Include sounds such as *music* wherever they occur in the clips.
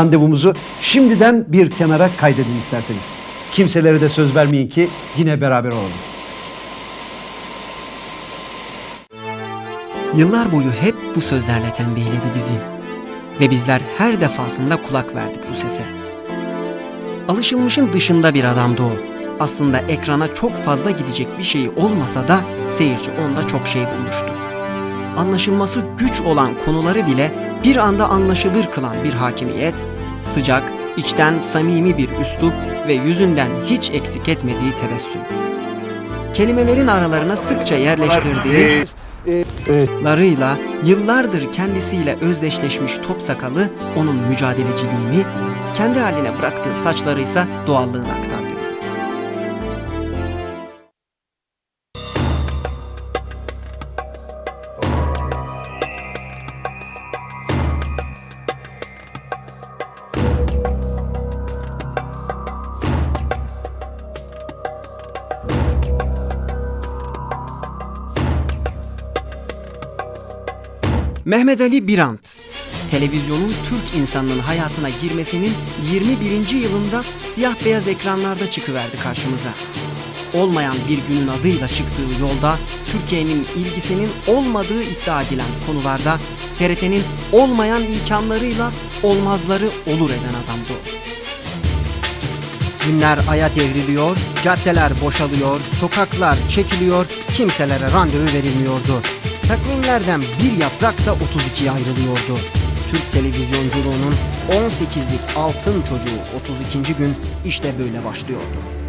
Randevumuzu şimdiden bir kenara kaydedin isterseniz. Kimselere de söz vermeyin ki yine beraber olalım. Yıllar boyu hep bu sözlerle tembihledi bizi. Ve bizler her defasında kulak verdik bu sese. Alışılmışın dışında bir adamdı o. Aslında ekrana çok fazla gidecek bir şeyi olmasa da seyirci onda çok şey bulmuştu. Anlaşılması güç olan konuları bile bir anda anlaşılır kılan bir hakimiyet, sıcak, içten samimi bir üslup ve yüzünden hiç eksik etmediği tebessüm. Kelimelerin aralarına sıkça yerleştirdiği larıyla yıllardır kendisiyle özdeşleşmiş top sakalı onun mücadeleciliğini, kendi haline bıraktığı saçlarıysa doğallığını aktardı Mehmet Ali Birant, televizyonun Türk insanının hayatına girmesinin 21. yılında siyah beyaz ekranlarda çıkıverdi karşımıza. Olmayan bir günün adıyla çıktığı yolda Türkiye'nin ilgisinin olmadığı iddia edilen konularda TRT'nin olmayan imkanlarıyla olmazları olur eden adamdı. Günler aya devriliyor, caddeler boşalıyor, sokaklar çekiliyor, kimselere randevu verilmiyordu. Takvimlerden bir yaprak da 32'ye ayrılıyordu. Türk televizyonculuğunun 18'lik altın çocuğu 32. gün işte böyle başlıyordu.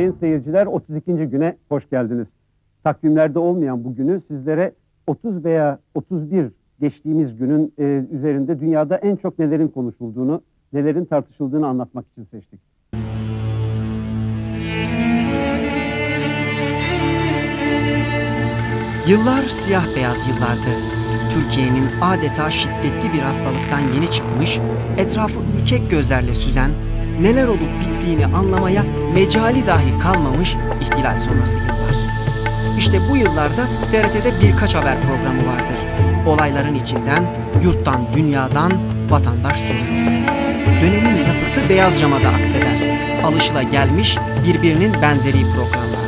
Sayın seyirciler 32. güne hoş geldiniz. Takvimlerde olmayan bu günü sizlere 30 veya 31 geçtiğimiz günün e, üzerinde dünyada en çok nelerin konuşulduğunu, nelerin tartışıldığını anlatmak için seçtik. Yıllar siyah beyaz yıllardı. Türkiye'nin adeta şiddetli bir hastalıktan yeni çıkmış, etrafı ürkek gözlerle süzen, neler olup bittiğini anlamaya mecali dahi kalmamış ihtilal sonrası yıllar. İşte bu yıllarda TRT'de birkaç haber programı vardır. Olayların içinden, yurttan, dünyadan vatandaş soruyor. Dönemin yapısı beyaz camada akseder. Alışıla gelmiş birbirinin benzeri programlardır.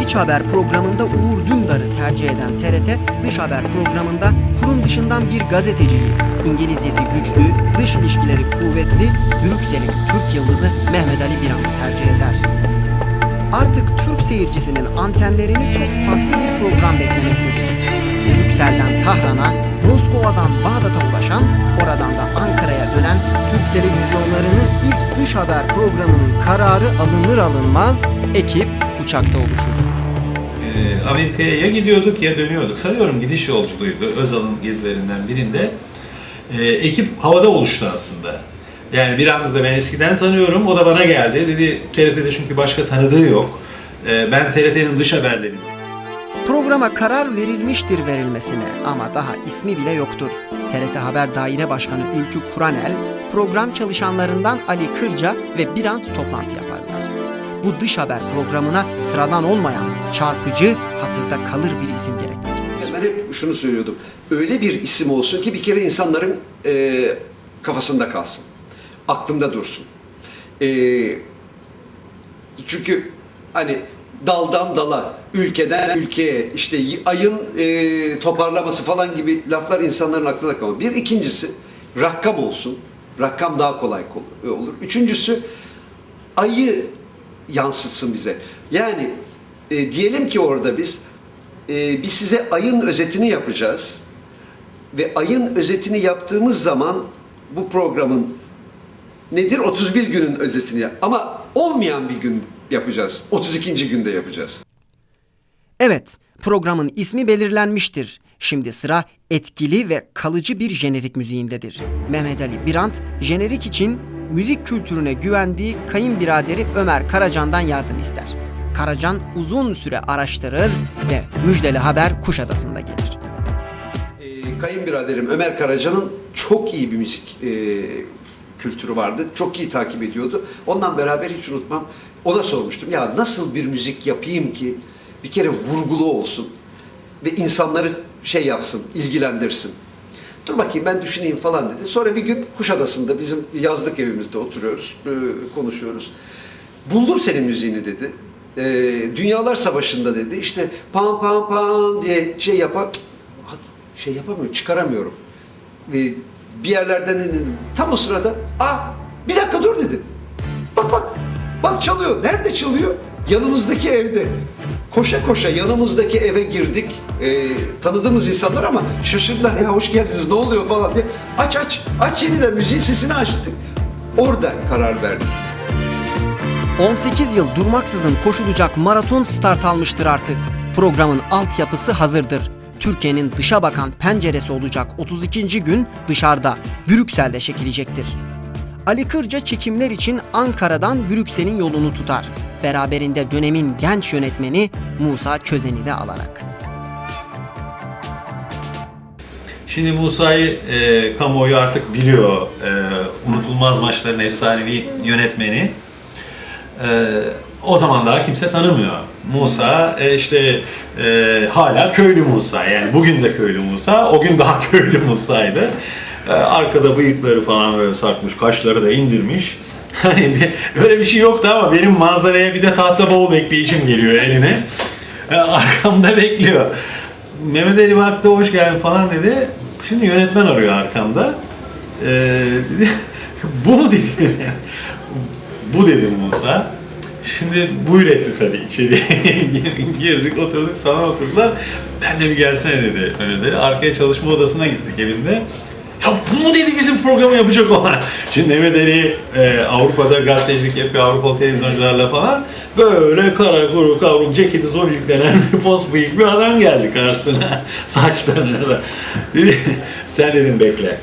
İç haber programında Uğur Dündar'ı tercih eden TRT, dış haber programında kurum dışından bir gazeteciyi, İngilizcesi güçlü, dış ilişkileri kuvvetli, Brüksel'in Türk yıldızı Mehmet Ali Biran'ı tercih eder. Artık Türk seyircisinin antenlerini çok farklı bir program beklemektedir. Brüksel'den Tahran'a, Moskova'dan Bağdat'a ulaşan, oradan da Ankara'ya dönen Türk televizyonlarının ilk dış haber programının kararı alınır alınmaz ekip uçakta oluşur. Ee, Amerika'ya ya gidiyorduk ya dönüyorduk. Sanıyorum gidiş yolculuğuydu Özal'ın gezilerinden birinde. Ee, ekip havada oluştu aslında. Yani bir anda da ben eskiden tanıyorum. O da bana geldi. Dedi TRT'de çünkü başka tanıdığı yok. Ee, ben TRT'nin dış haberleri. Programa karar verilmiştir verilmesine ama daha ismi bile yoktur. TRT Haber Daire Başkanı Ülkü Kuranel, program çalışanlarından Ali Kırca ve Birant toplantı yaparlar. Bu dış haber programına sıradan olmayan, çarpıcı, hatırda kalır bir isim gerekmektedir. Ben hep şunu söylüyordum. Öyle bir isim olsun ki bir kere insanların e, kafasında kalsın. Aklında dursun. E, çünkü hani daldan dala, ülkeden ülkeye, işte ayın e, toparlaması falan gibi laflar insanların aklında kalır. Bir ikincisi rakam olsun. Rakam daha kolay kol- olur. Üçüncüsü ayı yansıtsın bize. Yani e, diyelim ki orada biz e, biz size ayın özetini yapacağız. ve ayın özetini yaptığımız zaman bu programın nedir? 31 günün özetini yap. Ama olmayan bir gün yapacağız. 32. günde yapacağız. Evet, programın ismi belirlenmiştir. Şimdi sıra etkili ve kalıcı bir jenerik müziğindedir. Mehmet Ali Birant, jenerik için müzik kültürüne güvendiği kayınbiraderi Ömer Karacan'dan yardım ister. Karacan uzun süre araştırır ve müjdeli haber Kuşadası'nda gelir. Ee, kayınbiraderim Ömer Karaca'nın çok iyi bir müzik e, kültürü vardı. Çok iyi takip ediyordu. Ondan beraber hiç unutmam. Ona sormuştum. Ya nasıl bir müzik yapayım ki bir kere vurgulu olsun ve insanları şey yapsın, ilgilendirsin. Dur bakayım ben düşüneyim falan dedi. Sonra bir gün Kuşadası'nda bizim yazlık evimizde oturuyoruz, e, konuşuyoruz. Buldum senin müziğini dedi. E, Dünyalar Savaşı'nda dedi. İşte pam pam pam diye şey yapan şey yapamıyorum, çıkaramıyorum. Ve bir yerlerden dedim. Tam o sırada, ah bir dakika dur dedi. Bak bak, bak çalıyor. Nerede çalıyor? Yanımızdaki evde. Koşa koşa yanımızdaki eve girdik. Ee, tanıdığımız insanlar ama şaşırdılar. Ya hoş geldiniz ne oluyor falan diye. Aç aç, aç yeniden müziğin sesini açtık. Orada karar verdik. 18 yıl durmaksızın koşulacak maraton start almıştır artık. Programın altyapısı hazırdır. Türkiye'nin dışa bakan penceresi olacak 32. gün dışarıda, Brüksel'de çekilecektir. Ali Kırca çekimler için Ankara'dan Brüksel'in yolunu tutar. Beraberinde dönemin genç yönetmeni Musa Çözen'i de alarak. Şimdi Musa'yı e, kamuoyu artık biliyor. E, unutulmaz maçların efsanevi yönetmeni. E, o zaman daha kimse tanımıyor. Musa e, işte e, hala köylü Musa. Yani bugün de köylü Musa. O gün daha *laughs* köylü Musa'ydı. E, arkada bıyıkları falan böyle sarkmış, kaşları da indirmiş. *laughs* Hani öyle bir şey yoktu ama benim manzaraya bir de tahta bavul ekleyişim geliyor eline. E, arkamda bekliyor. Mehmet Ali baktı hoş geldin falan dedi. Şimdi yönetmen arıyor arkamda. Ee, *laughs* dedi, *laughs* bu mu dedi. bu dedim Musa. Şimdi buyur etti tabii içeri. Girdik oturduk sana oturdular. Ben de bir gelsene dedi Mehmet Ali. Arkaya çalışma odasına gittik evinde. Ya bu mu dedi bizim programı yapacak olan? Şimdi Mehmet Ali e, Avrupa'da gazetecilik yapıyor, Avrupalı televizyoncularla falan. Böyle kara kuru kavruk ceketi zobilik denen bir post bıyık bir adam geldi karşısına. *laughs* Saçlarına da. *laughs* Sen dedim bekle.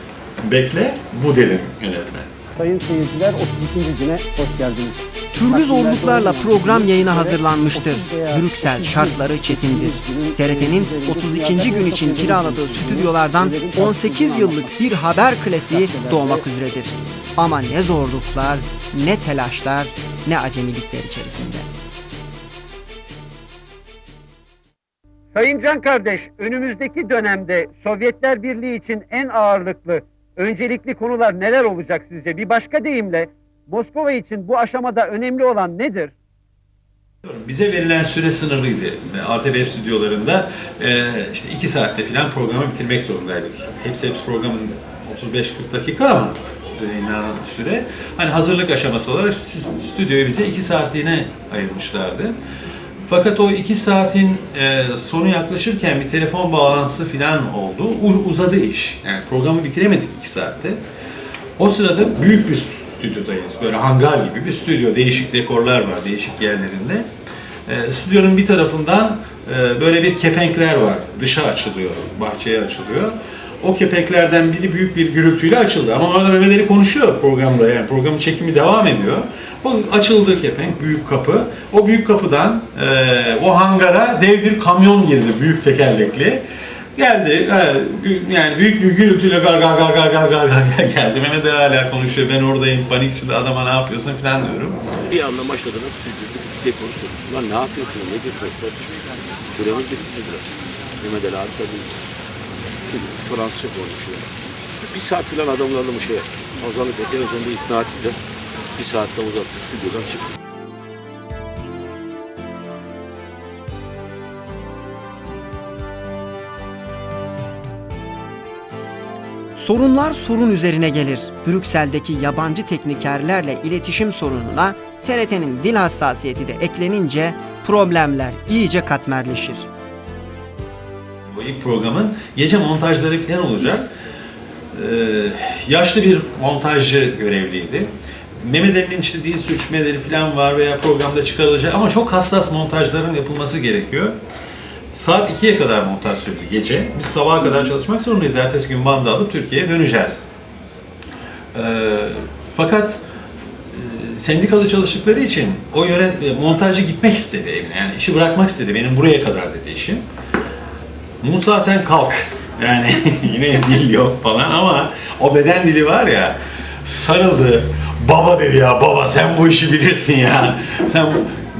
Bekle, bu dedim yönetmen. Sayın seyirciler 32. güne hoş geldiniz. Türlü zorluklarla program yayına hazırlanmıştır. Brüksel şartları çetindir. TRT'nin 32. gün için kiraladığı stüdyolardan 18 yıllık bir haber klasiği doğmak üzeredir. Ama ne zorluklar, ne telaşlar, ne acemilikler içerisinde. Sayın Can kardeş, önümüzdeki dönemde Sovyetler Birliği için en ağırlıklı, öncelikli konular neler olacak sizce? Bir başka deyimle Moskova için bu aşamada önemli olan nedir? Bize verilen süre sınırlıydı. ATV stüdyolarında e, işte iki saatte falan programı bitirmek zorundaydık. Hepsi hepsi programın 35-40 dakika ama yayınlanan süre. Hani hazırlık aşaması olarak stü- stüdyoyu bize iki saatliğine ayırmışlardı. Fakat o iki saatin e, sonu yaklaşırken bir telefon bağlantısı falan oldu. Uzadı iş. Yani programı bitiremedik iki saatte. O sırada büyük bir stüdyodayız. Böyle hangar gibi bir stüdyo. Değişik dekorlar var değişik yerlerinde. Ee, stüdyonun bir tarafından e, böyle bir kepenkler var. Dışa açılıyor, bahçeye açılıyor. O kepenklerden biri büyük bir gürültüyle açıldı. Ama Mehmet Ali konuşuyor programda. Yani programın çekimi devam ediyor. O açıldı kepenk, büyük kapı. O büyük kapıdan e, o hangara dev bir kamyon girdi, büyük tekerlekli. Geldi, e, yani büyük bir gürültüyle gar gar gar gar gar gar gar geldi. Mehmet Ali hala konuşuyor, ben oradayım, panik içinde adama ne yapıyorsun falan diyorum. Bir anda başladınız sürdürdük dekoru sürdük. Lan ne yapıyorsun ne dekoru? Süremiz bitti dediler. Mehmet Ali abi tabii Fransızca konuşuyor. Bir saat falan adamlarla bu şeye pazarlık televizyonda ikna ettiler. Bir saatte uzattık stüdyodan çıktık. Sorunlar sorun üzerine gelir. Brüksel'deki yabancı teknikerlerle iletişim sorununa TRT'nin dil hassasiyeti de eklenince problemler iyice katmerleşir. O ilk programın. Gece montajları falan olacak. Ee, yaşlı bir montajcı görevliydi. Mehmet Ali'nin işte dil sürçmeleri falan var veya programda çıkarılacak ama çok hassas montajların yapılması gerekiyor. Saat 2'ye kadar montaj sürdü gece. Biz sabaha kadar çalışmak zorundayız. Ertesi gün bandı alıp Türkiye'ye döneceğiz. Ee, fakat e, sendikalı çalıştıkları için o yöne e, montajcı gitmek istedi evine. Yani işi bırakmak istedi. Benim buraya kadar dedi işim. Musa sen kalk. Yani *laughs* yine dil yok falan ama o beden dili var ya sarıldı. Baba dedi ya baba sen bu işi bilirsin ya. Sen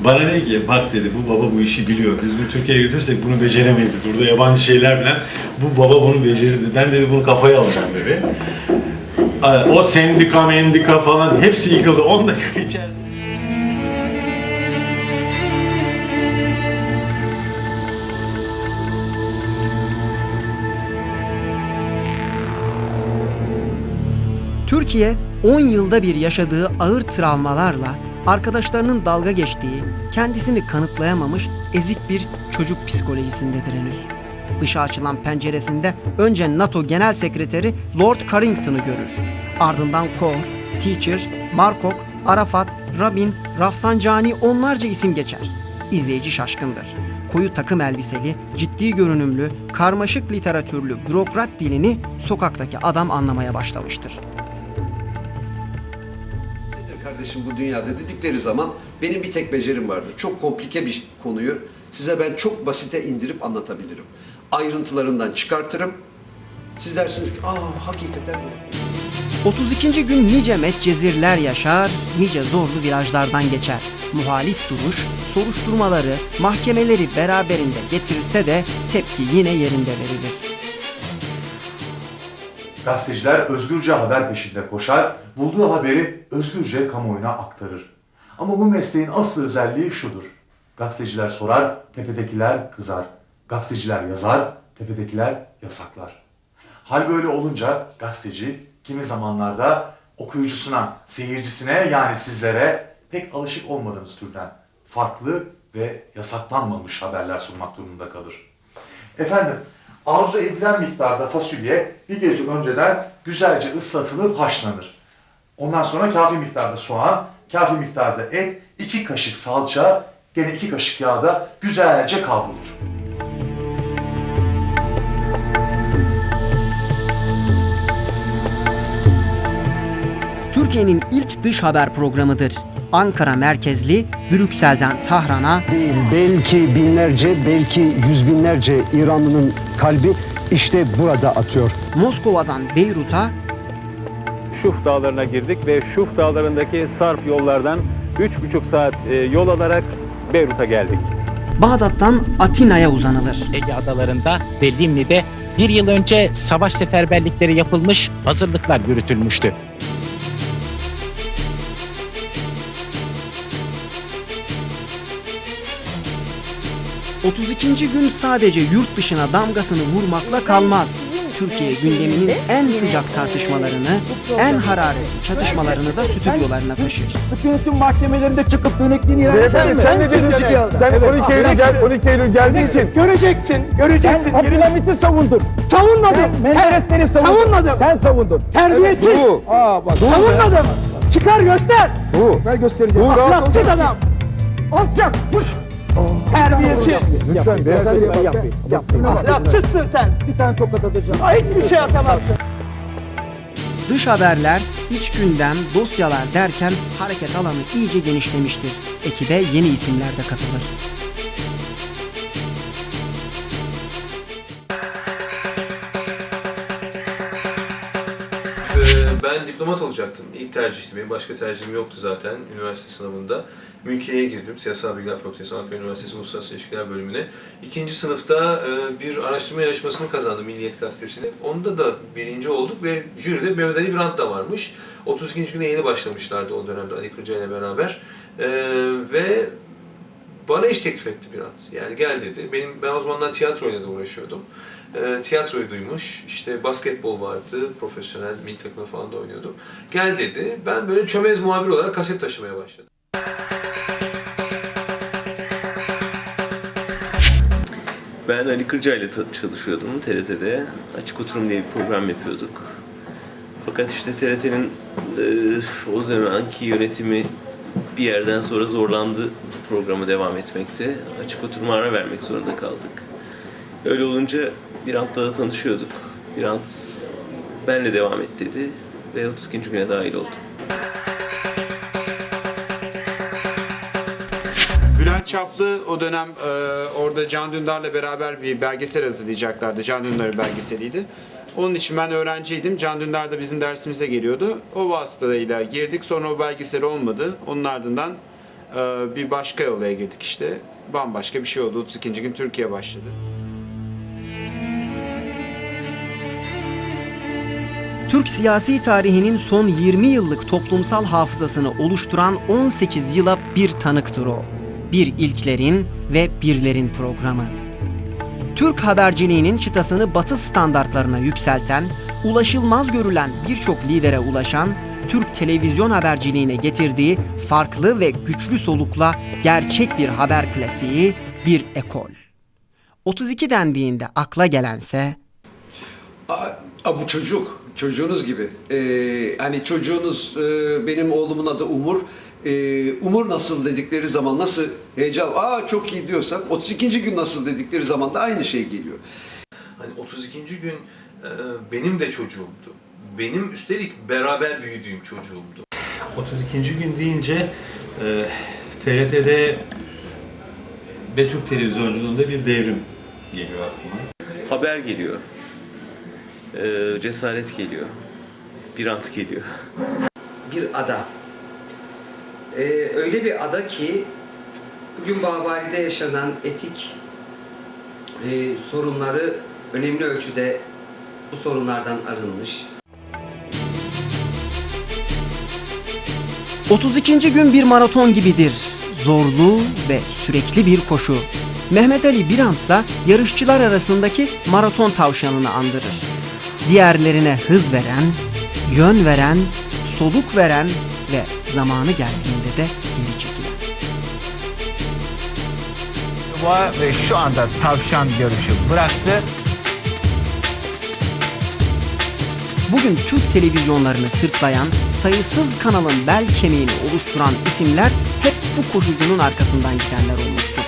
bana dedi ki bak dedi bu baba bu işi biliyor. Biz bunu Türkiye'ye götürürsek bunu beceremeyiz dedi. Burada yabancı şeyler falan. Bu baba bunu becerirdi. Ben dedi bunu kafaya alacağım dedi. O sendika mendika falan hepsi yıkıldı. 10 dakika içerisinde. Türkiye 10 yılda bir yaşadığı ağır travmalarla arkadaşlarının dalga geçtiği, kendisini kanıtlayamamış ezik bir çocuk psikolojisindedir henüz. Dışa açılan penceresinde önce NATO Genel Sekreteri Lord Carrington'ı görür. Ardından Kohl, Teacher, Markok, Arafat, Rabin, Rafsanjani onlarca isim geçer. İzleyici şaşkındır. Koyu takım elbiseli, ciddi görünümlü, karmaşık literatürlü bürokrat dilini sokaktaki adam anlamaya başlamıştır. Kardeşim bu dünyada dedikleri zaman benim bir tek becerim vardır. Çok komplike bir konuyu size ben çok basite indirip anlatabilirim. Ayrıntılarından çıkartırım. Siz dersiniz ki aa hakikaten bu. 32. gün nice metcezirler yaşar, nice zorlu virajlardan geçer. Muhalif duruş, soruşturmaları, mahkemeleri beraberinde getirirse de tepki yine yerinde verilir. Gazeteciler özgürce haber peşinde koşar, bulduğu haberi özgürce kamuoyuna aktarır. Ama bu mesleğin asıl özelliği şudur. Gazeteciler sorar, tepedekiler kızar. Gazeteciler yazar, tepedekiler yasaklar. Hal böyle olunca gazeteci kimi zamanlarda okuyucusuna, seyircisine yani sizlere pek alışık olmadığınız türden farklı ve yasaklanmamış haberler sunmak durumunda kalır. Efendim, arzu edilen miktarda fasulye bir gece önceden güzelce ıslatılıp haşlanır. Ondan sonra kafi miktarda soğan, kafi miktarda et, iki kaşık salça, gene iki kaşık yağda güzelce kavrulur. Türkiye'nin ilk dış haber programıdır. Ankara merkezli, Brüksel'den Tahran'a, değil, belki binlerce, belki yüz binlerce İranlının kalbi işte burada atıyor. Moskova'dan Beyrut'a, Şuf Dağları'na girdik ve Şuf Dağları'ndaki Sarp yollardan 3,5 saat e, yol alarak Beyrut'a geldik. Bağdat'tan Atina'ya uzanılır. Ege Adaları'nda ve Limni'de bir yıl önce savaş seferberlikleri yapılmış, hazırlıklar yürütülmüştü. 32. gün sadece yurt dışına damgasını vurmakla kalmaz. Türkiye gündeminin en sıcak tartışmalarını, en hararetli çatışmalarını da stüdyolarına taşır. Hükümetin mahkemelerinde çıkıp dönekliğini ilan eder mi? sen ne dedin? Sen 12 Eylül gel, 12 Eylül geldiğin Göreceksin, göreceksin. Sen Abdülhamit'i savundun. Savunmadım. Menderesleri savundun. Savunmadım. Sen savundun. Terbiyesiz. Bu. Aa bak. Savunmadım. Çıkar göster. Bu. Ben göstereceğim. Ahlaksız adam. Alçak. Kuş. Terbiyesiz. Lütfen beyefendi yapmayın. Yapmayın. Ahlaksızsın sen. Bir tane tokat atacağım. Aa, hiçbir şey atamazsın. Dış haberler, iç gündem, dosyalar derken hareket alanı iyice genişlemiştir. Ekibe yeni isimler de katılır. Diplomat olacaktım. İlk tercihti benim. Başka tercihim yoktu zaten üniversite sınavında. Mülkiye'ye girdim. Siyasal Bilgiler Fakültesi Ankara Üniversitesi Uluslararası İlişkiler Bölümüne. İkinci sınıfta e, bir araştırma yarışmasını kazandım Milliyet Gazetesi'ne. Onda da birinci olduk ve jüride Mehmet Ali Brandt da varmış. 32. güne yeni başlamışlardı o dönemde Ali Kırca ile beraber. Ee, ve bana iş teklif etti Birant. Yani gel dedi. Benim ben o zamanlar tiyatroyla da uğraşıyordum. E, tiyatroyu duymuş. İşte basketbol vardı. Profesyonel milli takımda falan da oynuyordum. Gel dedi. Ben böyle çömez muhabir olarak kaset taşımaya başladım. Ben Ali Kırca ile çalışıyordum TRT'de. Açık Oturum diye bir program yapıyorduk. Fakat işte TRT'nin e, o zamanki yönetimi bir yerden sonra zorlandı programı devam etmekte. Açık Oturum'a ara vermek zorunda kaldık. Öyle olunca bir antla da tanışıyorduk. Bir ant benle devam et dedi ve 32. güne dahil oldum. Bülent Çaplı o dönem e, orada Can Dündar'la beraber bir belgesel hazırlayacaklardı. Can Dündar'ın belgeseliydi. Onun için ben öğrenciydim. Can Dündar da bizim dersimize geliyordu. O vasıtasıyla girdik. Sonra o belgesel olmadı. Onun ardından e, bir başka olaya girdik işte. Bambaşka bir şey oldu. 32. gün Türkiye başladı. Türk siyasi tarihinin son 20 yıllık toplumsal hafızasını oluşturan 18 yıla bir tanıktır o. Bir ilklerin ve birlerin programı. Türk haberciliğinin çıtasını batı standartlarına yükselten, ulaşılmaz görülen birçok lidere ulaşan, Türk televizyon haberciliğine getirdiği farklı ve güçlü solukla gerçek bir haber klasiği, bir ekol. 32 dendiğinde akla gelense Aa, bu çocuk, çocuğunuz gibi. Ee, hani çocuğunuz, e, benim oğlumun adı Umur. Ee, Umur nasıl dedikleri zaman nasıl heyecan, aa çok iyi diyorsak 32. gün nasıl dedikleri zaman da aynı şey geliyor. Hani 32. gün e, benim de çocuğumdu. Benim üstelik beraber büyüdüğüm çocuğumdu. 32. gün deyince e, TRT'de ve Türk televizyonculuğunda bir devrim geliyor aklıma. Haber geliyor. Ee, cesaret geliyor. Bir ant geliyor. *laughs* bir ada. Ee, öyle bir ada ki bugün Babali'de yaşanan etik e, sorunları önemli ölçüde bu sorunlardan arınmış. 32. gün bir maraton gibidir. Zorlu ve sürekli bir koşu. Mehmet Ali Birant ise yarışçılar arasındaki maraton tavşanını andırır. Diğerlerine hız veren, yön veren, soluk veren ve zamanı geldiğinde de geri çekilen. Ve şu anda tavşan görüşü bıraktı. Bugün Türk televizyonlarını sırtlayan, sayısız kanalın bel kemiğini oluşturan isimler hep bu koşucunun arkasından gidenler olmuştur.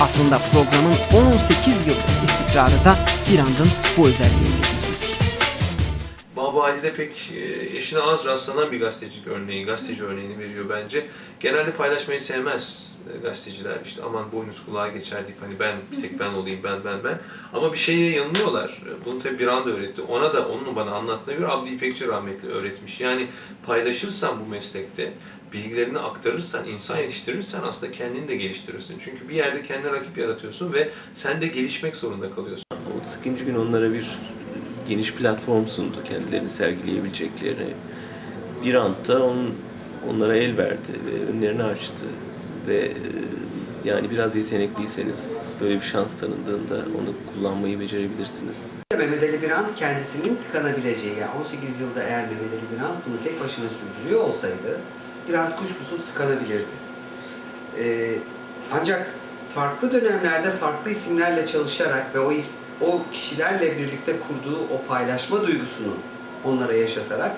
Aslında programın 18 yıllık istikrarı da bir andın bu özelliğiyle Ali'de pek e, eşine az rastlanan bir gazetecilik örneği, gazeteci örneğini veriyor bence. Genelde paylaşmayı sevmez e, gazeteciler. İşte aman boynuz kulağa geçer deyip hani ben bir tek ben olayım, ben ben ben. Ama bir şeye yanılıyorlar. E, Bunu tabii bir anda öğretti. Ona da onun bana anlattığına göre Abdi İpekçi rahmetli öğretmiş. Yani paylaşırsan bu meslekte, bilgilerini aktarırsan, insan yetiştirirsen aslında kendini de geliştirirsin. Çünkü bir yerde kendine rakip yaratıyorsun ve sen de gelişmek zorunda kalıyorsun. 32. gün onlara bir geniş platform sundu kendilerini sergileyebilecekleri. Bir anda on, onlara el verdi ve önlerini açtı. Ve e, yani biraz yetenekliyseniz böyle bir şans tanındığında onu kullanmayı becerebilirsiniz. Mehmet Ali Birant kendisinin tıkanabileceği, yani 18 yılda eğer Mehmet Ali Birant bunu tek başına sürdürüyor olsaydı Birant kuşkusuz tıkanabilirdi. Ee, ancak farklı dönemlerde farklı isimlerle çalışarak ve o is- o kişilerle birlikte kurduğu o paylaşma duygusunu onlara yaşatarak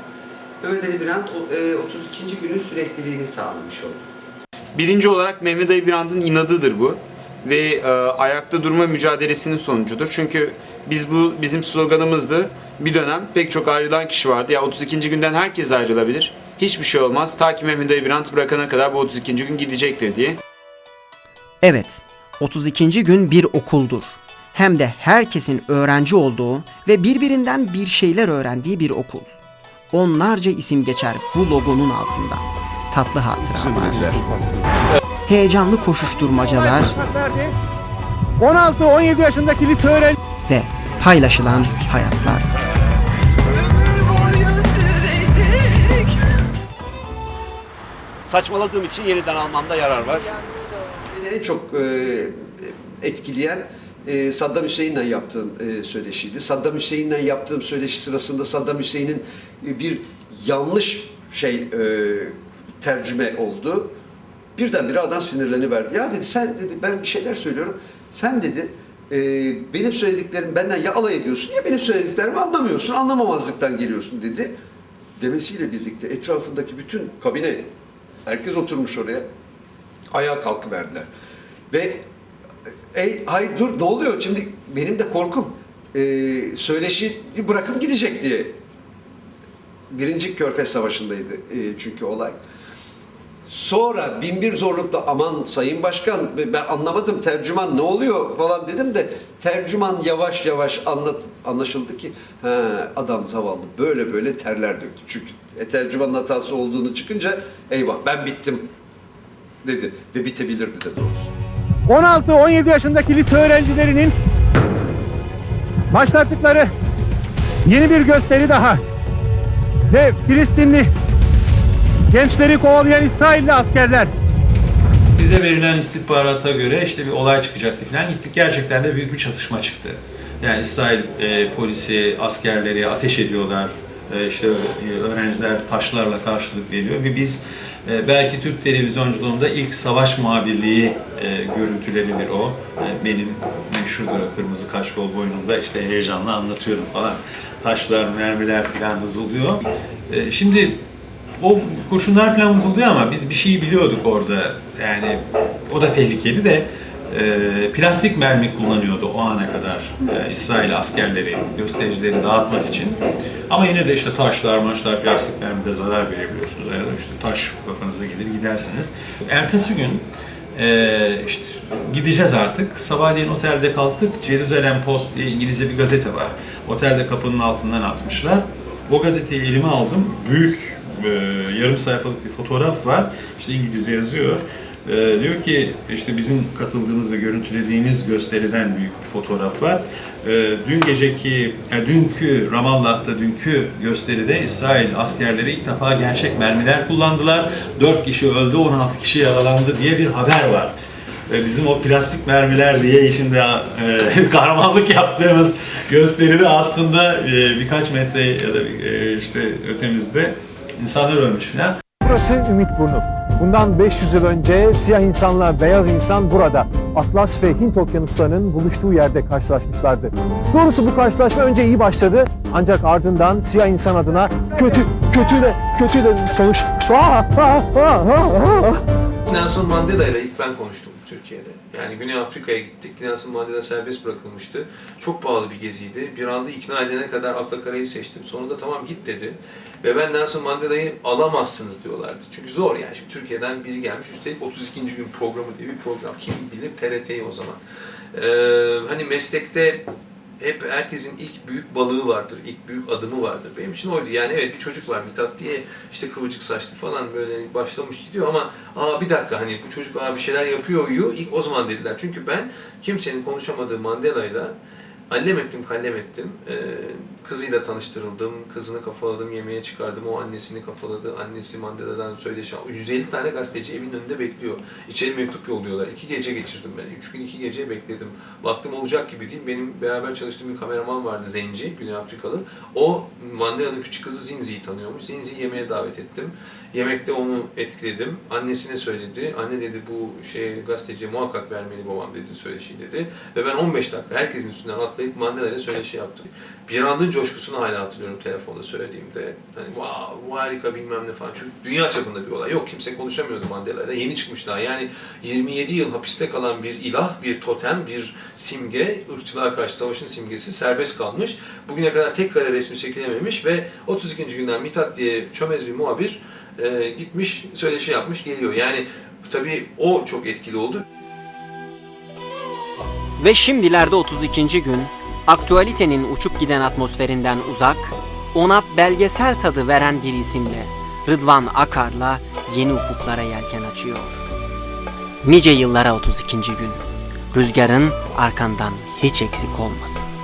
Mehmet Ali Birant o- e, 32. günün sürekliliğini sağlamış oldu. Birinci olarak Mehmet Ali Birand'ın inadıdır bu. Ve e, ayakta durma mücadelesinin sonucudur. Çünkü biz bu bizim sloganımızdı. Bir dönem pek çok ayrılan kişi vardı. Ya 32. günden herkes ayrılabilir. Hiçbir şey olmaz. Ta ki Mehmet Ali Birand bırakana kadar bu 32. gün gidecektir diye. Evet, 32. gün bir okuldur. Hem de herkesin öğrenci olduğu ve birbirinden bir şeyler öğrendiği bir okul. Onlarca isim geçer bu logonun altında. Tatlı hatıralar, heyecanlı koşuşturmacalar 16-17 yaşındaki lise öğrenci ve paylaşılan hayatlar. Saçmaladığım için yeniden almamda yarar var. En çok e, etkileyen e, Saddam Hüseyin'le yaptığım e, söyleşiydi. Saddam Hüseyin'le yaptığım söyleşi sırasında Saddam Hüseyin'in e, bir yanlış şey e, tercüme oldu. Birdenbire adam sinirleniverdi. Ya dedi sen dedi ben bir şeyler söylüyorum. Sen dedi e, benim söylediklerim benden ya alay ediyorsun ya benim söylediklerimi anlamıyorsun, anlamamazlıktan geliyorsun dedi. Demesiyle birlikte etrafındaki bütün kabine, herkes oturmuş oraya, ayağa kalkıverdiler. Ve Ey, hay dur ne oluyor? Şimdi benim de korkum e, söyleşi bırakıp gidecek diye. Birinci Körfez Savaşı'ndaydı e, çünkü olay. Sonra bin bir zorlukla aman sayın başkan ben anlamadım tercüman ne oluyor falan dedim de tercüman yavaş yavaş anlat, anlaşıldı ki he, adam zavallı böyle böyle terler döktü. Çünkü e, tercümanın hatası olduğunu çıkınca eyvah ben bittim dedi ve bitebilirdi de doğrusu. 16-17 yaşındaki lise öğrencilerinin başlattıkları yeni bir gösteri daha. Ve Filistinli gençleri kovalayan İsrailli askerler. Bize verilen istihbarata göre işte bir olay çıkacaktı falan. Gittik gerçekten de büyük bir çatışma çıktı. Yani İsrail e, polisi, askerleri ateş ediyorlar. E, işte e, öğrenciler taşlarla karşılık veriyor. Ve biz e, belki Türk televizyonculuğunda ilk savaş muhabirliği e, görüntüleridir o. E, benim meşhurdur kırmızı kaşkol boynumda işte heyecanla anlatıyorum falan. Taşlar, mermiler falan hızılıyor. E, şimdi o kurşunlar falan vızıldıyor ama biz bir şey biliyorduk orada. Yani o da tehlikeli de e, plastik mermi kullanıyordu o ana kadar e, İsrail askerleri, göstericileri dağıtmak için. Ama yine de işte taşlar, maçlar, plastik mermide zarar verebiliyorsunuz. Ya da işte taş kafanıza gelir gidersiniz. Ertesi gün e, işte gideceğiz artık. Sabahleyin otelde kalktık. Jerusalem Post diye İngilizce bir gazete var. Otelde kapının altından atmışlar. O gazeteyi elime aldım. Büyük e, yarım sayfalık bir fotoğraf var. İşte İngilizce yazıyor. E, diyor ki işte bizim katıldığımız ve görüntülediğimiz gösteriden büyük bir fotoğraf var. E, dün geceki, e, dünkü Ramallah'ta dünkü gösteride İsrail askerleri ilk defa gerçek mermiler kullandılar. 4 kişi öldü, 16 kişi yaralandı diye bir haber var. Ve bizim o plastik mermiler diye işinde e, *laughs* kahramanlık yaptığımız gösteride aslında e, birkaç metre ya da e, işte ötemizde insanlar ölmüş falan. Burası Ümit Burnu. Bundan 500 yıl önce siyah insanla beyaz insan burada Atlas ve Hint okyanuslarının buluştuğu yerde karşılaşmışlardı. Doğrusu bu karşılaşma önce iyi başladı ancak ardından siyah insan adına kötü, kötüyle, kötüyle sonuç... Nelson Mandela ile ilk ben konuştum Türkiye'de. Yani Güney Afrika'ya gittik. Nelson Mandela serbest bırakılmıştı. Çok pahalı bir geziydi. Bir anda ikna edene kadar akla karayı seçtim. Sonunda tamam git dedi. Ve ben Nelson Mandela'yı alamazsınız diyorlardı. Çünkü zor yani. Şimdi Türkiye'den biri gelmiş. Üstelik 32. gün programı diye bir program. Kim bilir TRT'yi o zaman. Ee, hani meslekte hep herkesin ilk büyük balığı vardır, ilk büyük adımı vardır. Benim için oydu. Yani evet bir çocuk var Mithat diye işte kıvırcık saçlı falan böyle başlamış gidiyor ama aa bir dakika hani bu çocuk aa bir şeyler yapıyor yu ilk o zaman dediler. Çünkü ben kimsenin konuşamadığı Mandela'yla allem ettim kallem ettim. Ee, kızıyla tanıştırıldım, kızını kafaladım, yemeğe çıkardım, o annesini kafaladı, annesi Mandela'dan söyleşi. 150 tane gazeteci evin önünde bekliyor. İçeri mektup yolluyorlar. İki gece geçirdim ben. Üç gün iki gece bekledim. Baktım olacak gibi değil. Benim beraber çalıştığım bir kameraman vardı Zenci, Güney Afrikalı. O Mandela'nın küçük kızı Zinzi'yi tanıyormuş. Zinzi'yi yemeğe davet ettim. Yemekte onu etkiledim. Annesine söyledi. Anne dedi bu şey gazeteciye muhakkak vermeli babam dedi söyleşi dedi. Ve ben 15 dakika herkesin üstünden atlayıp Mandela ile söyleşi yaptım. Bir andın coşkusunu hala hatırlıyorum telefonda söylediğimde. Hani wow, harika bilmem ne falan. Çünkü dünya çapında bir olay. Yok kimse konuşamıyordu Mandela ile. Yeni çıkmış daha. Yani 27 yıl hapiste kalan bir ilah, bir totem, bir simge, ırkçılığa karşı savaşın simgesi serbest kalmış. Bugüne kadar tek kare resmi çekilememiş ve 32. günden Mithat diye çömez bir muhabir e, gitmiş, söyleşi yapmış, geliyor. Yani tabii o çok etkili oldu. Ve şimdilerde 32. gün aktualitenin uçup giden atmosferinden uzak, ona belgesel tadı veren bir isimle Rıdvan Akar'la yeni ufuklara yelken açıyor. Nice yıllara 32. gün. Rüzgarın arkandan hiç eksik olmasın.